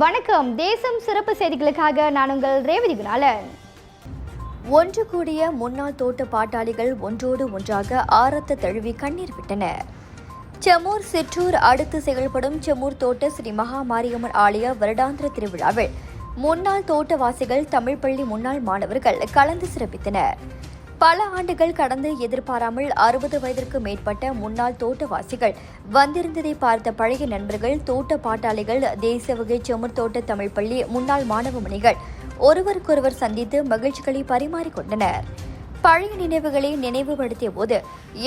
வணக்கம். தேசம் சிறப்பு செய்திகளுக்காக நான் உங்கள் ரேவதி குணாலன். ஒன்று கூடிய முன்னாள் தோட்ட பாட்டாளிகள் ஒன்றோடு ஒன்றாக ஆரத்த தழுவி கண்ணீர் விட்டனர். செம்மூர் சிற்றூர் அடுத்து செயல்படும் செம்மூர் தோட்ட ஸ்ரீ மகா மாரியம்மன் ஆலய வருடாந்திர திருவிழாவில் முன்னாள் தோட்டவாசிகள் தமிழ்ப்பள்ளி முன்னாள் மாணவர்கள் கலந்து சிறப்பித்தனர். பல ஆண்டுகள் கடந்து எதிர்பாராமல் அறுபது வயதிற்கு மேற்பட்ட முன்னாள் தோட்டவாசிகள் வந்திருந்ததை பார்த்த பழைய நண்பர்கள் தோட்ட பாட்டாளிகள் தேசிய வகை செம்மூர் தோட்ட தமிழ் பள்ளி முன்னாள் மாணவ மணிகள் ஒருவருக்கொருவர் சந்தித்து மகிழ்ச்சிகளை பரிமாறிக்கொண்டனர் பழைய நினைவுகளை நினைவுபடுத்திய போது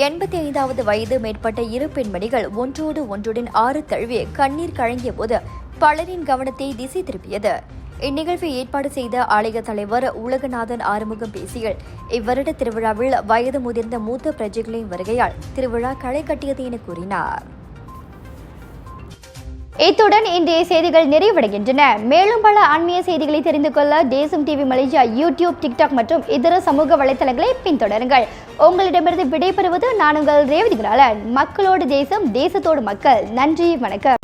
எண்பத்தி ஐந்தாவது வயது மேற்பட்ட இரு பெண்மணிகள் ஒன்றோடு ஒன்றுடன் ஆறு தழுவி கண்ணீர் கழங்கிய போது பலரின் கவனத்தை திசை திருப்பியது. இந்நிகழ்வை ஏற்பாடு செய்த ஆலய தலைவர் உலகநாதன் ஆறுமுகம் பேசியில். இவ்வருட திருவிழாவில் வயது முதிர்ந்த மூத்த பிரஜைகளின் வருகையால் திருவிழா களை கட்டியது என கூறினார். இத்துடன் இன்றைய செய்திகள் நிறைவடைகின்றன. மேலும் பல ஆன்மீக செய்திகளை தெரிந்து கொள்ள தேசம் டிவி மலேசியா யூடியூப் டிக்டாக் மற்றும் இதர சமூக வலைத்தளங்களை பின்தொடருங்கள். உங்களிடமிருந்து விடைபெறுவது நான் உங்கள் ரேவதி மக்களோடு தேசம் தேசத்தோடு மக்கள். நன்றி வணக்கம்.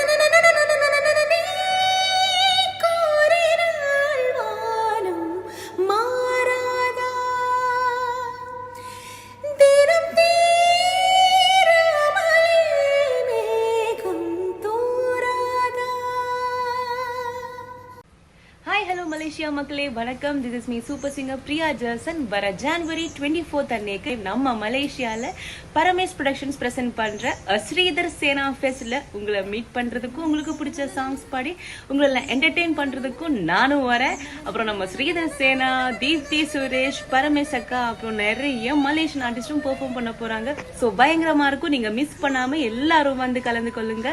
மலேசியா மக்களே வணக்கம். This is me super singer Priya Jerson வர ஜான்வரி டுவெண்ட்டி ஃபோர்த் அன்னைக்கு நம்ம மலேசியால பரமேஷ் ப்ரொடக்ஷன்ஸ் பிரசன்ட் பண்ற ஸ்ரீதர் சேனா ஃபெஸ்ட்ல உங்களை மீட் பண்றதுக்கும் உங்களுக்கு பிடிச்ச சாங்ஸ் பாடி உங்களை என்டர்டெயின் பண்றதுக்கும் நானும் வரேன். அப்புறம் நம்ம ஸ்ரீதர் சேனா தீப்தி சுரேஷ் பரமேஷ் அக்கா அப்புறம் நிறைய மலேசியன் ஆர்டிஸ்டும் பெர்ஃபார்ம் பண்ண போறாங்க. ஸோ பயங்கரமா இருக்கும். நீங்க மிஸ் பண்ணாம எல்லாரும் வந்து கலந்து கொள்ளுங்க.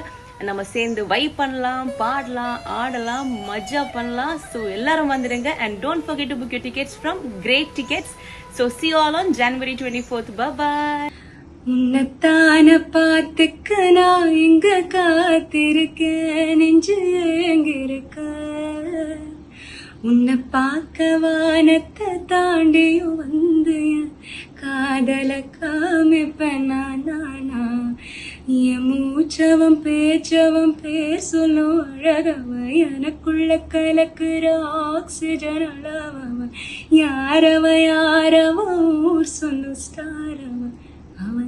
நம்ம சேர்ந்து வைப் பண்ணலாம் பாடலாம் ஆடலாம் மஜா பண்ணலாம். ஸோ எல்லாரும் வந்துடுங்க and don't forget to book your tickets from great tickets so see all on January twenty fourth bye உன்னைத்தான பார்த்துக்க நான் இங்க காத்திருக்கேன். நெஞ்சு எங்கிருக்க? உன்னை பார்க்க வானத்தை தாண்டியும் வந்து என் காதல காமிப்பேன். நான் நானா. என் மூச்சவம் பேச்சவம் பேசணும் சொல்லும் அழகவன். எனக்குள்ள கலக்குற ஆக்சிஜன் அளவவன். யாரவன் யாரவன்? ஊர் சொல்லும் ஸ்டாரவன் அவன்